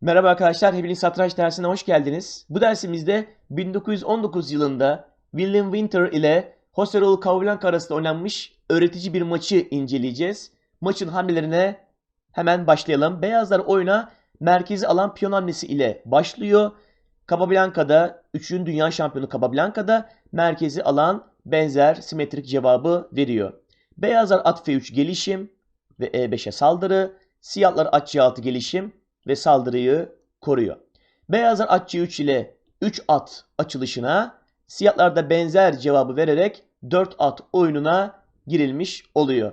Merhaba arkadaşlar, hepiniz satranç dersine hoş geldiniz. Bu dersimizde 1919 yılında William Winter ile Jose Raul Capablanca arasında oynanmış öğretici bir maçı inceleyeceğiz. Maçın hamlelerine hemen başlayalım. Beyazlar oyuna merkezi alan piyon hamlesi ile başlıyor. Capablanca'da 3. dünya şampiyonu Capablanca'da merkezi alan benzer simetrik cevabı veriyor. Beyazlar at F3 gelişim ve E5'e saldırı. Siyahlar at C6 gelişim ve saldırıyı koruyor. Beyazlar at C3 ile 3 at açılışına, siyahlar da benzer cevabı vererek 4 at oyununa girilmiş oluyor.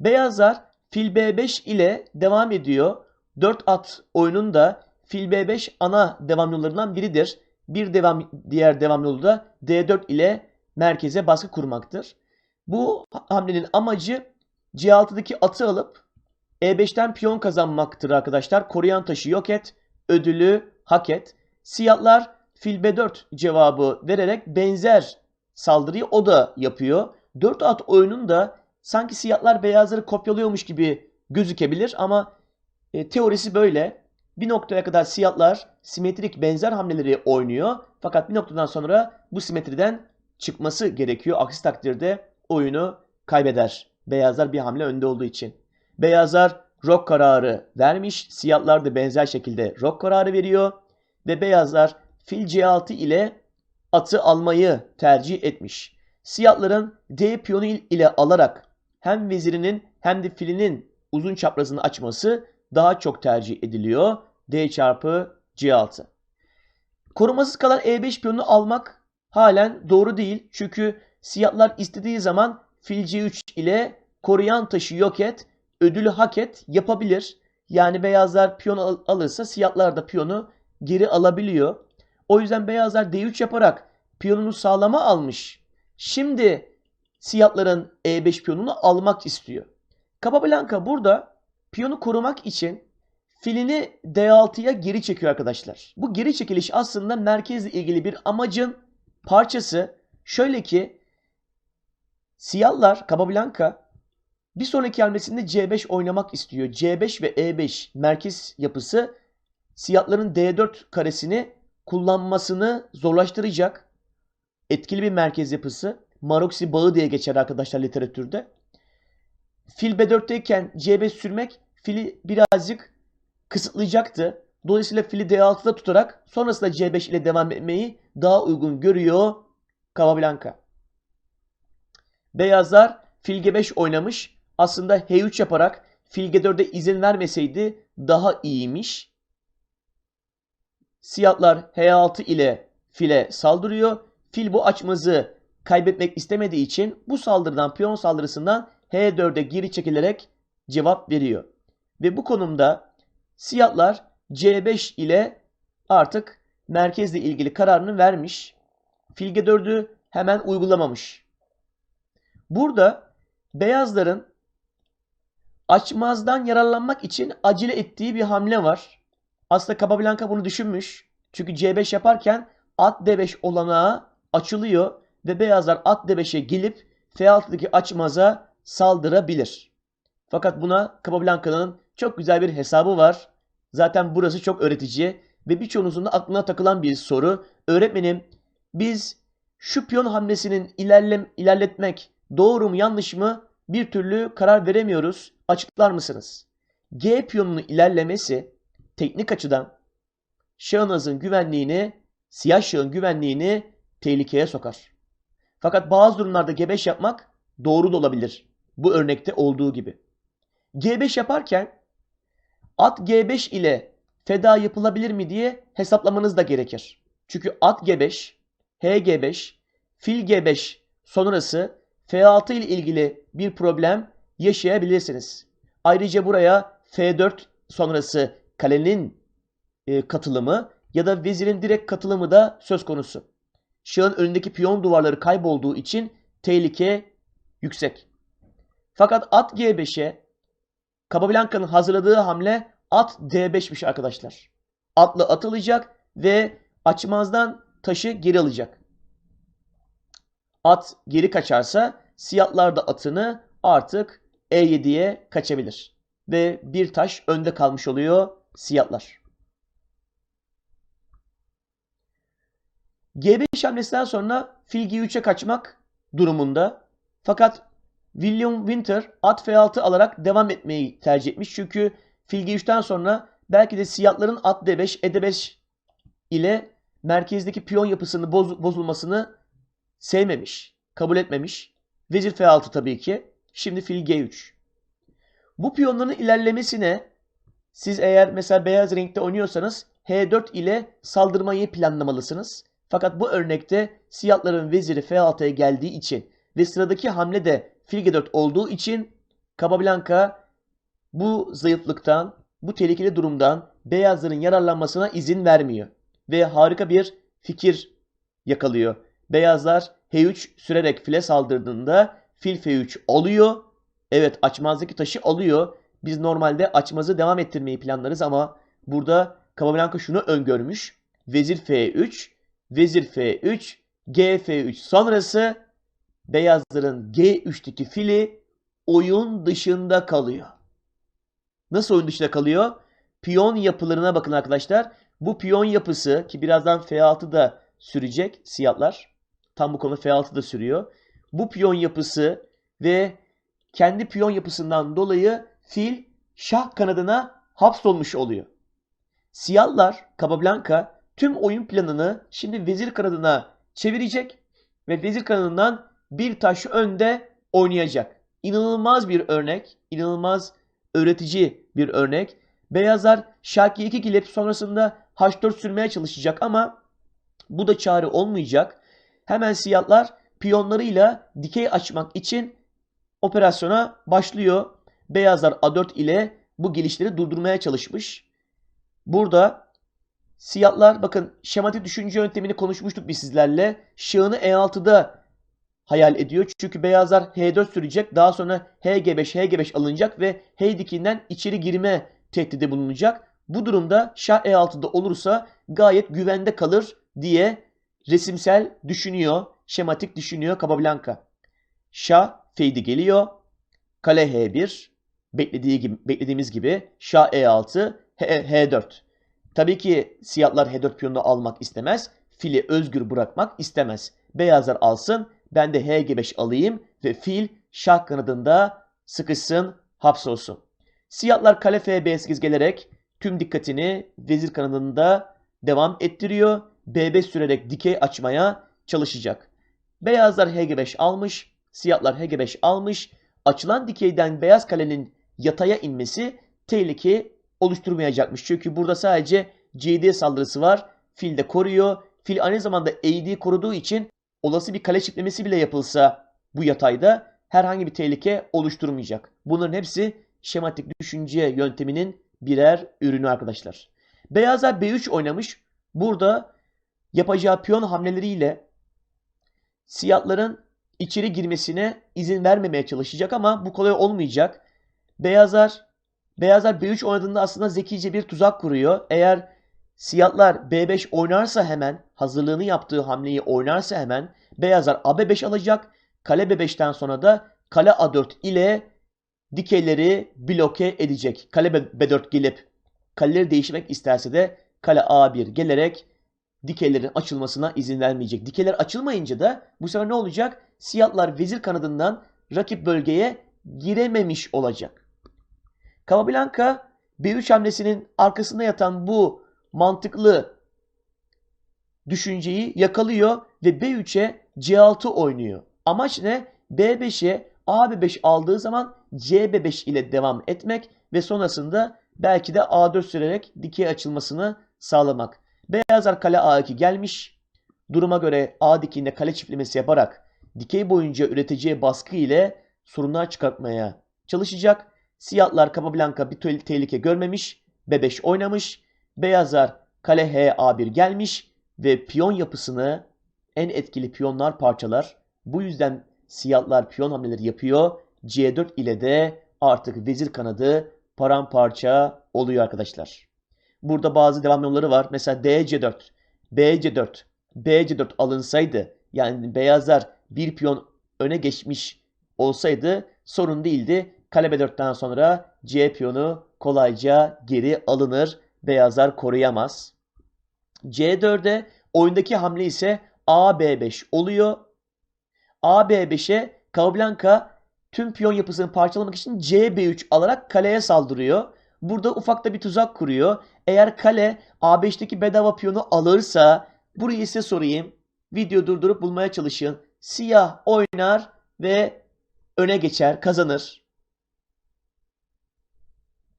Beyazlar fil B5 ile devam ediyor. 4 at oyununda fil B5 ana devam yollarından biridir. Bir devam diğer devam yolu da D4 ile merkeze baskı kurmaktır. Bu hamlenin amacı C6'daki atı alıp e5'ten piyon kazanmaktır arkadaşlar. Koruyan taşı yok et, ödülü hak et. Siyahlar fil b4 cevabı vererek benzer saldırıyı o da yapıyor. 4 at oyununda sanki siyahlar beyazları kopyalıyormuş gibi gözükebilir ama e, teorisi böyle. Bir noktaya kadar siyahlar simetrik benzer hamleleri oynuyor. Fakat bir noktadan sonra bu simetriden çıkması gerekiyor. Aksi takdirde oyunu kaybeder. Beyazlar bir hamle önde olduğu için. Beyazlar rock kararı vermiş. Siyahlar da benzer şekilde rock kararı veriyor. Ve beyazlar fil C6 ile atı almayı tercih etmiş. Siyahların D piyonu ile alarak hem vezirinin hem de filinin uzun çaprazını açması daha çok tercih ediliyor. D çarpı C6. Korumasız kalan E5 piyonunu almak halen doğru değil. Çünkü siyahlar istediği zaman fil C3 ile koruyan taşı yok et ödülü hak et yapabilir. Yani beyazlar piyon al- alırsa siyahlar da piyonu geri alabiliyor. O yüzden beyazlar D3 yaparak piyonunu sağlama almış. Şimdi siyahların E5 piyonunu almak istiyor. Capablanca burada piyonu korumak için filini D6'ya geri çekiyor arkadaşlar. Bu geri çekiliş aslında merkezle ilgili bir amacın parçası. Şöyle ki siyahlar Capablanca bir sonraki hamlesinde C5 oynamak istiyor. C5 ve E5 merkez yapısı siyahların D4 karesini kullanmasını zorlaştıracak. Etkili bir merkez yapısı. Maroksi bağı diye geçer arkadaşlar literatürde. Fil B4'teyken C5 sürmek fili birazcık kısıtlayacaktı. Dolayısıyla fili D6'da tutarak sonrasında C5 ile devam etmeyi daha uygun görüyor Capablanca. Beyazlar fil G5 oynamış aslında H3 yaparak fil G4'e izin vermeseydi daha iyiymiş. Siyahlar H6 ile file saldırıyor. Fil bu açmazı kaybetmek istemediği için bu saldırıdan piyon saldırısından H4'e geri çekilerek cevap veriyor. Ve bu konumda siyahlar C5 ile artık merkezle ilgili kararını vermiş. Fil G4'ü hemen uygulamamış. Burada beyazların açmazdan yararlanmak için acele ettiği bir hamle var. Aslında Capablanca bunu düşünmüş. Çünkü C5 yaparken at D5 olanağı açılıyor ve beyazlar at D5'e gelip F6'daki açmaza saldırabilir. Fakat buna Capablanca'nın çok güzel bir hesabı var. Zaten burası çok öğretici ve birçoğunuzun da aklına takılan bir soru. Öğretmenim biz şu piyon hamlesinin ilerlem ilerletmek doğru mu yanlış mı bir türlü karar veremiyoruz. Açıklar mısınız? G piyonunun ilerlemesi teknik açıdan şahınızın güvenliğini, siyah şahın güvenliğini tehlikeye sokar. Fakat bazı durumlarda G5 yapmak doğru da olabilir. Bu örnekte olduğu gibi. G5 yaparken at G5 ile feda yapılabilir mi diye hesaplamanız da gerekir. Çünkü at G5, H-G5, fil G5 sonrası F6 ile ilgili bir problem yaşayabilirsiniz. Ayrıca buraya F4 sonrası kalenin e, katılımı ya da vezirin direkt katılımı da söz konusu. Şahın önündeki piyon duvarları kaybolduğu için tehlike yüksek. Fakat at G5'e Capablanca'nın hazırladığı hamle at D5'miş arkadaşlar. Atla atılacak ve açmazdan taşı geri alacak. At geri kaçarsa siyahlar da atını artık E7'ye kaçabilir. Ve bir taş önde kalmış oluyor siyahlar. G5 hamlesinden sonra fil G3'e kaçmak durumunda. Fakat William Winter at F6 alarak devam etmeyi tercih etmiş. Çünkü fil G3'ten sonra belki de siyahların at D5, E D5 ile merkezdeki piyon yapısını boz- bozulmasını sevmemiş, kabul etmemiş. Vezir F6 tabii ki. Şimdi fil G3. Bu piyonların ilerlemesine siz eğer mesela beyaz renkte oynuyorsanız H4 ile saldırmayı planlamalısınız. Fakat bu örnekte siyahların veziri F6'ya geldiği için ve sıradaki hamle de fil G4 olduğu için Capablanca bu zayıflıktan, bu tehlikeli durumdan beyazların yararlanmasına izin vermiyor. Ve harika bir fikir yakalıyor. Beyazlar H3 sürerek file saldırdığında fil F3 alıyor. Evet açmazdaki taşı alıyor. Biz normalde açmazı devam ettirmeyi planlarız ama burada Capablanca şunu öngörmüş. Vezir F3, Vezir F3, G F3 sonrası beyazların G3'teki fili oyun dışında kalıyor. Nasıl oyun dışında kalıyor? Piyon yapılarına bakın arkadaşlar. Bu piyon yapısı ki birazdan F6 da sürecek siyahlar. Tam bu konu F6 da sürüyor. Bu piyon yapısı ve kendi piyon yapısından dolayı fil şah kanadına hapsolmuş oluyor. Siyahlar Capablanca tüm oyun planını şimdi vezir kanadına çevirecek ve vezir kanadından bir taş önde oynayacak. İnanılmaz bir örnek, inanılmaz öğretici bir örnek. Beyazlar şah G2 gelip sonrasında H4 sürmeye çalışacak ama bu da çare olmayacak. Hemen siyahlar piyonlarıyla dikey açmak için operasyona başlıyor. Beyazlar A4 ile bu gelişleri durdurmaya çalışmış. Burada siyahlar bakın şematik düşünce yöntemini konuşmuştuk biz sizlerle. Şahını E6'da hayal ediyor. Çünkü beyazlar H4 sürecek. Daha sonra HG5, HG5 alınacak ve H dikinden içeri girme tehdidi bulunacak. Bu durumda şah E6'da olursa gayet güvende kalır diye resimsel düşünüyor, şematik düşünüyor Capablanca. Şah feydi geliyor. Kale H1 beklediği gibi, beklediğimiz gibi şah E6 H, H4. Tabii ki siyahlar H4 piyonunu almak istemez. Fili özgür bırakmak istemez. Beyazlar alsın. Ben de HG5 alayım ve fil şah kanadında sıkışsın, hapsolsun. Siyahlar kale F5 gelerek tüm dikkatini vezir kanadında devam ettiriyor. B5 sürerek dikey açmaya çalışacak. Beyazlar HG5 almış, siyahlar HG5 almış. Açılan dikeyden beyaz kalenin yataya inmesi tehlike oluşturmayacakmış. Çünkü burada sadece CD saldırısı var. Fil de koruyor. Fil aynı zamanda AD koruduğu için olası bir kale çiftlemesi bile yapılsa bu yatayda herhangi bir tehlike oluşturmayacak. Bunların hepsi şematik düşünce yönteminin birer ürünü arkadaşlar. Beyazlar B3 oynamış. Burada yapacağı piyon hamleleriyle siyahların içeri girmesine izin vermemeye çalışacak ama bu kolay olmayacak. Beyazlar Beyazlar B3 oynadığında aslında zekice bir tuzak kuruyor. Eğer siyahlar B5 oynarsa hemen hazırlığını yaptığı hamleyi oynarsa hemen beyazlar AB5 alacak. Kale B5'ten sonra da kale A4 ile dikeyleri bloke edecek. Kale B4 gelip kaleleri değiştirmek isterse de kale A1 gelerek dikeylerin açılmasına izin vermeyecek. Dikeyler açılmayınca da bu sefer ne olacak? Siyahlar vezir kanadından rakip bölgeye girememiş olacak. Capablanca B3 hamlesinin arkasında yatan bu mantıklı düşünceyi yakalıyor ve B3'e C6 oynuyor. Amaç ne? B5'e AB5 aldığı zaman CB5 ile devam etmek ve sonrasında belki de A4 sürerek dikey açılmasını sağlamak. Beyazlar kale A2 gelmiş. Duruma göre A dikinde kale çiftlemesi yaparak dikey boyunca üreteceği baskı ile sorunlar çıkartmaya çalışacak. Siyahlar Capablanca bir tehlike görmemiş. B5 oynamış. Beyazlar kale H A1 gelmiş ve piyon yapısını en etkili piyonlar parçalar. Bu yüzden siyahlar piyon hamleleri yapıyor. C4 ile de artık vezir kanadı paramparça oluyor arkadaşlar. Burada bazı devam yolları var. Mesela DC4, BC4, BC4 alınsaydı yani beyazlar bir piyon öne geçmiş olsaydı sorun değildi. Kale B4'ten sonra C piyonu kolayca geri alınır. Beyazlar koruyamaz. C4'e oyundaki hamle ise AB5 oluyor. AB5'e Capablanca tüm piyon yapısını parçalamak için CB3 alarak kaleye saldırıyor. Burada ufak da bir tuzak kuruyor. Eğer kale A5'teki bedava piyonu alırsa burayı size sorayım. Video durdurup bulmaya çalışın. Siyah oynar ve öne geçer, kazanır.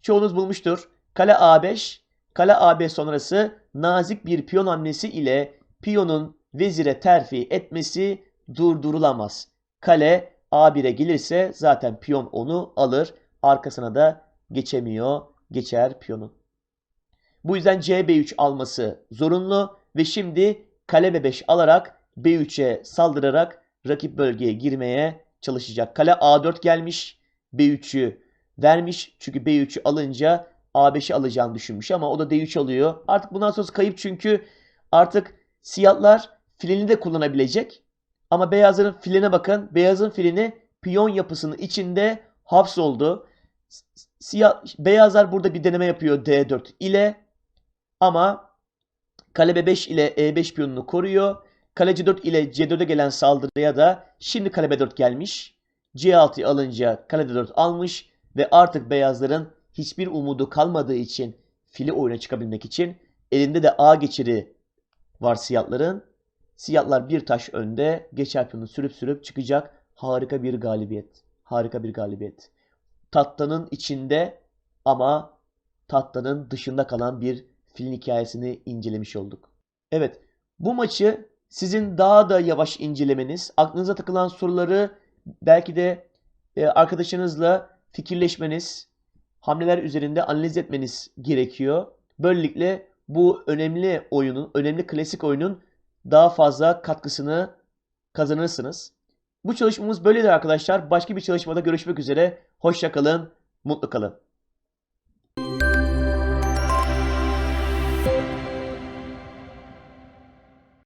Çoğunuz bulmuştur. Kale A5, kale AB sonrası nazik bir piyon hamlesi ile piyonun vezire terfi etmesi durdurulamaz. Kale A1'e gelirse zaten piyon onu alır. Arkasına da geçemiyor. Geçer piyonun. Bu yüzden CB3 alması zorunlu ve şimdi kale B5 alarak B3'e saldırarak rakip bölgeye girmeye çalışacak. Kale A4 gelmiş. B3'ü vermiş. Çünkü B3'ü alınca A5'i alacağını düşünmüş ama o da D3 alıyor. Artık bundan sonrası kayıp çünkü artık siyahlar filini de kullanabilecek. Ama beyazların filine bakın. Beyazın filini piyon yapısının içinde hapsoldu. Siyah, beyazlar burada bir deneme yapıyor D4 ile ama kale B5 ile E5 piyonunu koruyor. Kale C4 ile C4'e gelen saldırıya da şimdi kale B4 gelmiş. C6'yı alınca kale D4 almış ve artık beyazların hiçbir umudu kalmadığı için fili oyuna çıkabilmek için elinde de A geçiri var siyahların. Siyahlar bir taş önde geçer piyonu sürüp sürüp çıkacak. Harika bir galibiyet. Harika bir galibiyet. Tattanın içinde ama tattanın dışında kalan bir filin hikayesini incelemiş olduk. Evet, bu maçı sizin daha da yavaş incelemeniz, aklınıza takılan soruları belki de e, arkadaşınızla fikirleşmeniz, hamleler üzerinde analiz etmeniz gerekiyor. Böylelikle bu önemli oyunun, önemli klasik oyunun daha fazla katkısını kazanırsınız. Bu çalışmamız böyledir arkadaşlar. Başka bir çalışmada görüşmek üzere. Hoşça kalın, mutlu kalın.